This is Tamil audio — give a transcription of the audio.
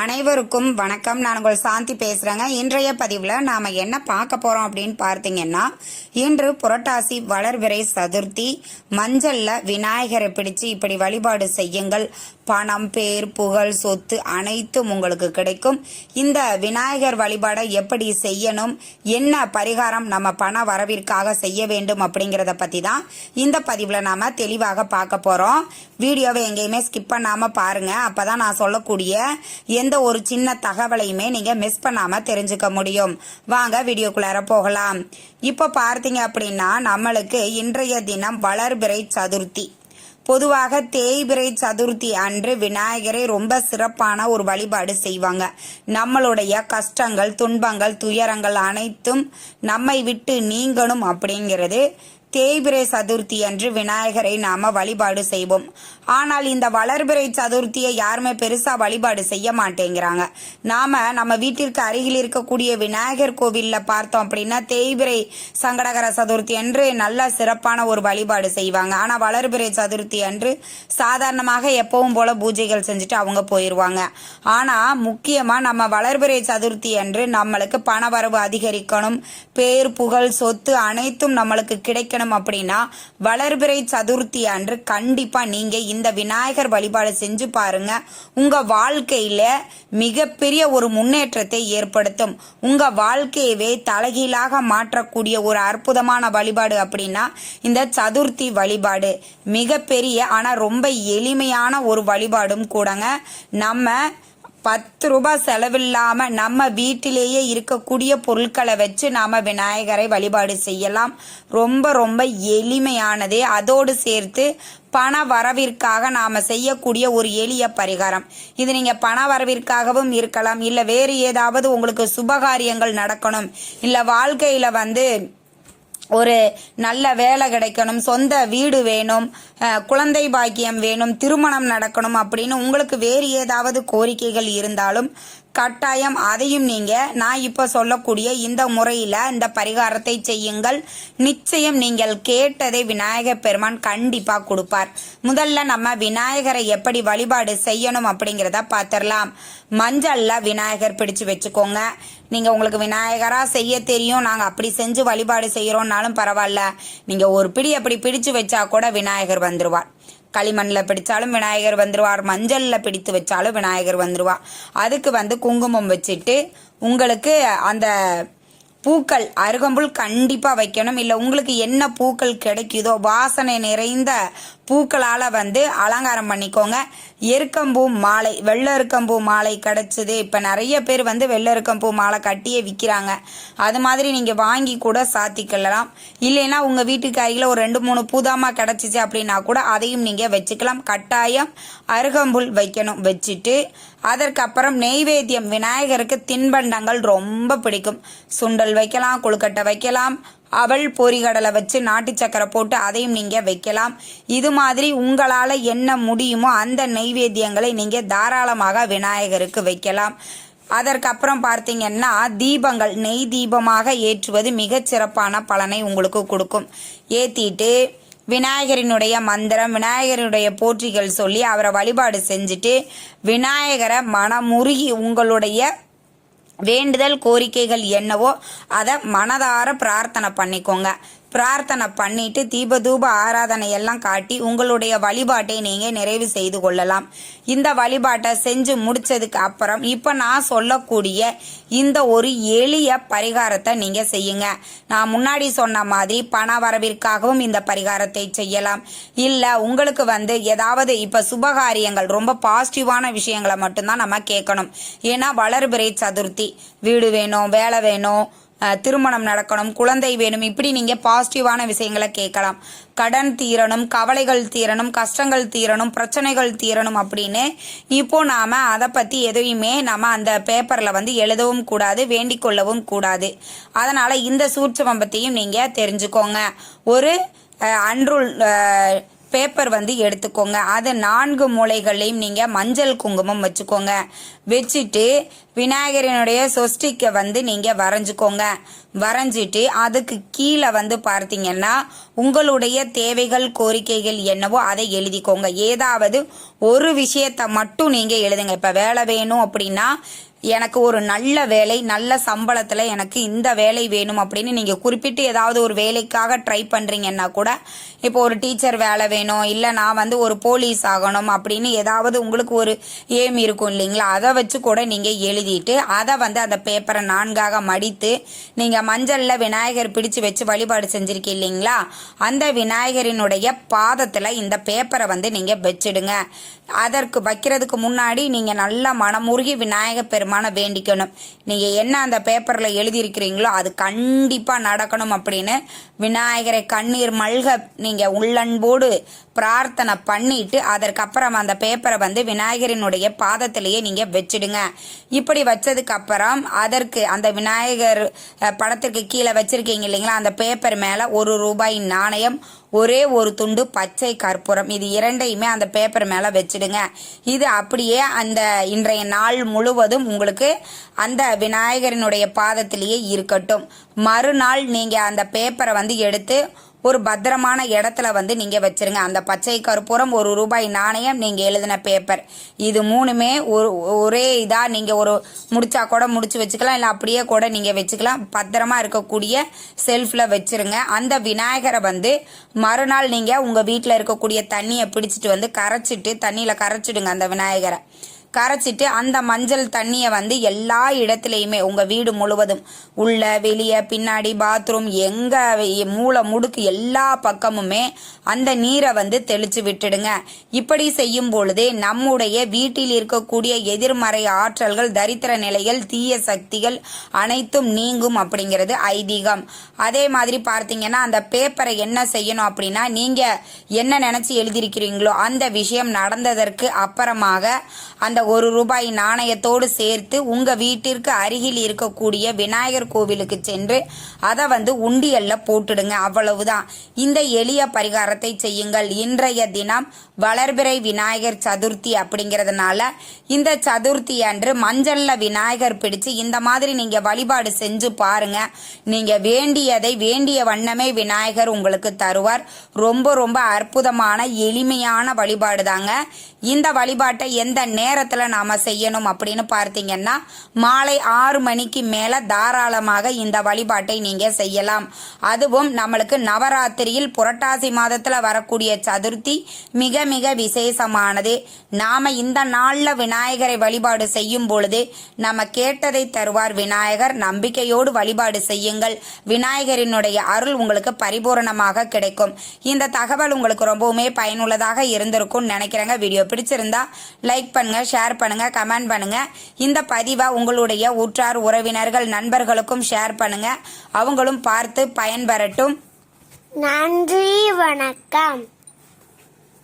அனைவருக்கும் வணக்கம். நான் உங்கள் சாந்தி பேசுகிறேங்க இன்றைய பதிவில் நாம் என்ன பார்க்க போகிறோம் அப்படின்னு பார்த்தீங்கன்னா இன்று புரட்டாசி வளர்விரை சதுர்த்தி. மஞ்சளில் விநாயகரை பிடிச்சு இப்படி வழிபாடு செய்யுங்கள். பணம் பேர் புகழ் சொத்து அனைத்தும் உங்களுக்கு கிடைக்கும். இந்த விநாயகர் வழிபாடை எப்படி செய்யணும்? என்ன பரிகாரம் நம்ம பண வரவிற்காக செய்ய வேண்டும் அப்படிங்கிறத பற்றி தான் இந்த பதிவில் நாம் தெளிவாக பார்க்க போகிறோம் வீடியோவை எங்கேயுமே ஸ்கிப் பண்ணாமல் பாருங்கள் அப்போ தான் நான் சொல்லக்கூடிய எந்த ஒரு சின்ன தகவலையுமே நீங்கள் மிஸ் பண்ணாமல் தெரிஞ்சுக்க முடியும். வாங்க வீடியோக்குள்ளார போகலாம். இப்போ பார்த்தீங்க அப்படின்னா நம்மளுக்கு இன்றைய தினம் வளர்பிறை சதுர்த்தி. பொதுவாக தேய்பிறை சதுர்த்தி அன்று விநாயகரை ரொம்ப சிறப்பான ஒரு வழிபாடு செய்வாங்க. நம்மளுடைய கஷ்டங்கள் துன்பங்கள் துயரங்கள் அனைத்தும் நம்மை விட்டு நீங்கணும் அப்படிங்கிறது தேய்பிறை சதுர்த்தி அன்று விநாயகரை நாம வழிபாடு செய்வோம். ஆனால் இந்த வளர்பிறை சதுர்த்தியை யாருமே பெருசா வழிபாடு செய்ய மாட்டேங்கிறாங்க. நாம நம்ம வீட்டிற்கு அருகில் இருக்கக்கூடிய விநாயகர் கோவில்ல பார்த்தோம் அப்படின்னா தேய்பிறை சங்கடகர சதுர்த்தி அன்று நல்ல சிறப்பான ஒரு வழிபாடு செய்வாங்க. ஆனா வளர்பிறை சதுர்த்தி அன்று சாதாரணமாக எப்பவும் போல பூஜைகள் செஞ்சுட்டு அவங்க போயிடுவாங்க ஆனா முக்கியமா நம்ம வளர்பிறை சதுர்த்தி அன்று நம்மளுக்கு பணவரவு அதிகரிக்கணும் பேர் புகழ் சொத்து அனைத்தும் நம்மளுக்கு கிடைக்கணும் அப்படின்னா வளர்பிறை சதுர்த்தி அன்று கண்டிப்பா நீங்க இந்த விநாயகர் வழிபாடு செஞ்சு பாருங்க. உங்க வாழ்க்கையில மிகப்பெரிய ஒரு முன்னேற்றத்தை ஏற்படுத்தும். உங்க வாழ்க்கையவே தலைகீழாக மாற்றக்கூடிய ஒரு அற்புதமான வழிபாடு அப்படின்னா இந்த சதுர்த்தி வழிபாடு. மிகப்பெரிய ஆனா ரொம்ப எளிமையான ஒரு வழிபாடும் கூடங்க. நம்ம பத்து ரூபாய் செலவில்லாம நம்ம வீட்டிலேயே இருக்கக்கூடிய பொருட்களை வச்சு நாம விநாயகரை வழிபாடு செய்யலாம். ரொம்ப ரொம்ப எளிமையானது. அதோடு சேர்த்து பண வரவிற்காக நாம செய்யக்கூடிய ஒரு எளிய பரிகாரம். இது நீங்க பண வரவிற்காகவும் இருக்கலாம் இல்ல வேறு ஏதாவது உங்களுக்கு சுபகாரியங்கள் நடக்கணும் இல்ல வாழ்க்கையில வந்து ஒரு நல்ல வேலை கிடைக்கணும் சொந்த வீடு வேணும் குழந்தை பாக்கியம் வேணும் திருமணம் நடக்கணும் அப்படின்னு உங்களுக்கு வேறு ஏதாவது கோரிக்கைகள் இருந்தாலும் கட்டாயம் அதையும் நீங்க நான் இப்போ சொல்லக்கூடிய இந்த முறையில இந்த பரிகாரத்தை செய்யுங்கள். நிச்சயம் நீங்கள் கேட்டதை விநாயகர் பெருமான் கண்டிப்பா கொடுப்பார். முதல்ல நம்ம விநாயகரை எப்படி வழிபாடு செய்யணும் அப்படிங்கிறத பார்த்துடலாம் மஞ்சள்ல விநாயகர் பிடிச்சு வச்சுக்கோங்க. நீங்கள் உங்களுக்கு விநாயகராக செய்ய தெரியும். நாங்கள் அப்படி செஞ்சு வழிபாடு செய்கிறோன்னாலும் பரவாயில்ல. நீங்கள் ஒரு பிடி அப்படி பிடிச்சு வச்சா கூட விநாயகர் வந்துடுவார் களிமண்ணில் பிடிச்சாலும் விநாயகர் வந்துடுவார் மஞ்சளில் பிடித்து வச்சாலும் விநாயகர் வந்துடுவார் அதுக்கு வந்து குங்குமம் வச்சுட்டு உங்களுக்கு அந்த பூக்கள் அருகம்புல் கண்டிப்பாக வைக்கணும். இல்லை உங்களுக்கு என்ன பூக்கள் கிடைக்குதோ வாசனை நிறைந்த பூக்களால் வந்து அலங்காரம் பண்ணிக்கோங்க. எருக்கம்பூ மாலை வெள்ளருக்கம்பூ மாலை கிடச்சிது. இப்போ நிறைய பேர் வந்து வெள்ளருக்கம்பூ மாலை கட்டியே விற்கிறாங்க அது மாதிரி நீங்கள் வாங்கி கூட சாத்திக்கலாம் இல்லைன்னா உங்கள் வீட்டுக்கு அருகில் ஒரு ரெண்டு மூணு பூதாமா கிடச்சிச்சு அப்படின்னா கூட அதையும் நீங்கள் வச்சுக்கலாம். கட்டாயம் அருகம்புல் வைக்கணும். வச்சுட்டு அதற்கப்புறம் நெய்வேத்தியம் விநாயகருக்கு தின்பண்டங்கள் ரொம்ப பிடிக்கும். சுண்டல் வைக்கலாம் கொழுக்கட்டை வைக்கலாம் அவள் பொரிகடலை வச்சு நாட்டு சக்கரை போட்டு அதையும் நீங்கள் வைக்கலாம். இது மாதிரி உங்களால் என்ன முடியுமோ அந்த நெய்வேத்தியங்களை நீங்கள் தாராளமாக விநாயகருக்கு வைக்கலாம். அதற்கப்புறம் பார்த்தீங்கன்னா தீபங்கள் நெய் தீபமாக ஏற்றுவது மிகச் சிறப்பான பலனை உங்களுக்கு கொடுக்கும். ஏற்றிட்டு விநாயகரினுடைய மந்திரம் விநாயகரினுடைய போற்றிகள் சொல்லி அவரை வழிபாடு செஞ்சுட்டு விநாயகரை மனமுருகி உங்களுடைய வேண்டுதல் கோரிக்கைகள் என்னவோ அதை மனதார பிரார்த்தனை பண்ணிக்கோங்க. பிரார்த்தனை பண்ணிட்டு தீபதூப ஆராதனை எல்லாம் காட்டி உங்களுடைய வழிபாட்டை நீங்க நிறைவு செய்து கொள்ளலாம். இந்த வழிபாட்டை செஞ்சு முடிச்சதுக்கு அப்புறம் இப்ப நான் சொல்லக்கூடிய இந்த ஒரு எளிய பரிகாரத்தை நீங்க செய்யுங்க. நான் முன்னாடி சொன்ன மாதிரி பண வரவிற்காகவும் இந்த பரிகாரத்தை செய்யலாம். இல்ல உங்களுக்கு வந்து ஏதாவது இப்ப சுபகாரியங்கள் ரொம்ப பாசிட்டிவான விஷயங்களை மட்டும்தான் நம்ம கேட்கணும். ஏன்னா வளர்பிறை சதுர்த்தி. வீடு வேணும் வேலை வேணும் திருமணம் நடக்கணும் குழந்தை வேணும் இப்படி நீங்கள் பாசிட்டிவான விஷயங்களை கேட்கலாம். கடன் தீரணும் கவலைகள் தீரணும் கஷ்டங்கள் தீரணும் பிரச்சனைகள் தீரணும் அப்படின்னு இப்போ நாம் அதை பற்றி எதையுமே நம்ம அந்த பேப்பரில் வந்து எழுதவும் கூடாது வேண்டிக் கொள்ளவும் கூடாது. அதனால் இந்த சூட்சமம் பற்றியும் நீங்கள் தெரிஞ்சுக்கோங்க. ஒரு அஹ், அன்றுள் பேப்பர் வந்து எடுத்துக்கோங்க. அது நான்கு மூலைகளையும் நீங்கள் மஞ்சள் குங்குமம் வச்சுக்கோங்க. வச்சுட்டு விநாயகரினுடைய சொஸ்டிக்கை வந்து நீங்கள் வரைஞ்சிக்கோங்க. வரைஞ்சிட்டு அதுக்கு கீழே வந்து பார்த்தீங்கன்னா உங்களுடைய தேவைகள் கோரிக்கைகள் என்னவோ அதை எழுதிக்கோங்க. ஏதாவது ஒரு விஷயத்தை மட்டும் நீங்கள் எழுதுங்க. இப்போ வேலை வேணும் அப்படின்னா எனக்கு ஒரு நல்ல வேலை நல்ல சம்பளத்தில் எனக்கு இந்த வேலை வேணும் அப்படின்னு நீங்கள் குறிப்பிட்டு ஏதாவது ஒரு வேலைக்காக ட்ரை பண்ணுறீங்கன்னா கூட இப்போ ஒரு டீச்சர் வேலை வேணும் இல்லை நான் வந்து ஒரு போலீஸ் ஆகணும் அப்படின்னு ஏதாவது உங்களுக்கு ஒரு ஏம் இருக்கும் இல்லைங்களா? அதை வச்சு கூட நீங்கள் எழுதிட்டு அதை வந்து அந்த பேப்பரை நான்காக மடித்து நீங்கள் மஞ்சளில் விநாயகர் பிடிச்சு வச்சு வழிபாடு செஞ்சுருக்கீங்க இல்லைங்களா? அந்த விநாயகரினுடைய பாதத்தில் இந்த பேப்பரை வந்து நீங்கள் வச்சிடுங்க. அதற்கு வைக்கிறதுக்கு முன்னாடி நீங்கள் நல்லா மனமுருகி விநாயகர் பெருமானை வேண்டிக்கணும். நீங்கள் என்ன அந்த பேப்பரில் எழுதியிருக்கிறீங்களோ அது கண்டிப்பாக நடக்கணும் அப்படின்னு விநாயகரை கண்ணீர் மல்க நீங்கள் உள்ளன்போடு பிரார்த்தனை பண்ணிட்டு அதற்கப்புறம் அந்த பேப்பரை வந்து விநாயகரினுடைய பாதத்திலேயே நீங்கள் வச்சிடுங்க. இப்படி வச்சதுக்கப்புறம் அதற்கு அந்த விநாயகர் படத்திற்கு கீழே வச்சிருக்கீங்க இல்லைங்களா? அந்த பேப்பர் மேலே ஒரு ரூபாய் நாணயம் ஒரே ஒரு துண்டு பச்சை கற்பூரம். இது இரண்டையுமே அந்த பேப்பர் மேலே வச்சிடுங்க. இது அப்படியே அந்த இன்றைய நாள் முழுவதும் உங்களுக்கு அந்த விநாயகரினுடைய பாதத்திலேயே இருக்கட்டும். மறுநாள் நீங்கள் அந்த பேப்பரை வந்து எடுத்து ஒரு பத்திரமான இடத்துல வந்து நீங்கள் வச்சுருங்க. அந்த பச்சை கற்பூரம் ஒரு ரூபாய் நாணயம் நீங்கள் எழுதின பேப்பர் இது மூணுமே ஒரு ஒரே இதாக நீங்கள் ஒரு முடிச்சா கூட முடிச்சு வச்சுக்கலாம். இல்லை அப்படியே கூட நீங்கள் வச்சுக்கலாம். பத்திரமா இருக்கக்கூடிய செல்ஃபில் வச்சுருங்க. அந்த விநாயகரை வந்து மறுநாள் நீங்கள் உங்கள் வீட்டில் இருக்கக்கூடிய தண்ணியை பிடிச்சிட்டு வந்து கரைச்சிட்டு தண்ணியில் கரைச்சிடுங்க அந்த விநாயகரை. கரைச்சிட்டு அந்த மஞ்சள் தண்ணியை வந்து எல்லா இடத்துலையுமே உங்கள் வீடு முழுவதும் உள்ள வெளியே பின்னாடி பாத்ரூம் எங்கே மூளை முடுக்கு எல்லா பக்கமுமே அந்த நீரை வந்து தெளிச்சு விட்டுடுங்க. இப்படி செய்யும் பொழுதே நம்முடைய வீட்டில் இருக்கக்கூடிய எதிர்மறை ஆற்றல்கள் தரித்திர நிலைகள் தீய சக்திகள் அனைத்தும் நீங்கும் அப்படிங்கிறது ஐதீகம். அதே மாதிரி பார்த்தீங்கன்னா அந்த பேப்பரை என்ன செய்யணும் அப்படின்னா நீங்கள் என்ன நினச்சி எழுதியிருக்கிறீங்களோ அந்த விஷயம் நடந்ததற்கு அப்புறமாக அந்த ஒரு ரூபாய் நாணயத்தோடு சேர்த்து உங்க வீட்டிற்கு அருகில் இருக்கக்கூடிய விநாயகர் கோவிலுக்கு சென்று அதை வந்து உண்டியல்ல போட்டுடுங்க. அவ்வளவுதான். இந்த எளிய பரிகாரத்தை செய்யுங்கள். இன்றைய தினம் வளர்பிறை விநாயகர் சதுர்த்தி அப்படிங்கிறதுனால இந்த சதுர்த்தி அன்று மஞ்சள்ல விநாயகர் பிடிச்சு இந்த மாதிரி நீங்க வழிபாடு செஞ்சு பாருங்க. நீங்க வேண்டியதை வேண்டிய வண்ணமே விநாயகர் உங்களுக்கு தருவார். ரொம்ப ரொம்ப அற்புதமான எளிமையான வழிபாடு தாங்க இந்த வழிபாட்டை எந்த நேரத்தில் நாம் செய்யணும் அப்படின்னு பார்த்தீங்கன்னா மாலை ஆறு மணிக்கு மேலே தாராளமாக இந்த வழிபாட்டை நீங்கள் செய்யலாம். அதுவும் நம்மளுக்கு நவராத்திரியில் புரட்டாசி மாதத்தில் வரக்கூடிய சதுர்த்தி மிக மிக விசேஷமானது. நாம் இந்த நாளில் விநாயகரை வழிபாடு செய்யும் பொழுது நம்ம கேட்டதை தருவார் விநாயகர். நம்பிக்கையோடு வழிபாடு செய்யுங்கள். விநாயகரினுடைய அருள் உங்களுக்கு பரிபூரணமாக கிடைக்கும். இந்த தகவல் உங்களுக்கு ரொம்பவுமே பயனுள்ளதாக இருந்திருக்கும்னு நினைக்கிறேங்க. வீடியோ பிடிச்சிருந்தா லைக் பண்ணுங்க ஷேர் பண்ணுங்க கமெண்ட் பண்ணுங்க. இந்த பதிவை உங்களுடைய உற்றார் உறவினர்கள் நண்பர்களுக்கும் ஷேர் பண்ணுங்க. அவங்களும் பார்த்து பயன்பெறட்டும். நன்றி வணக்கம்.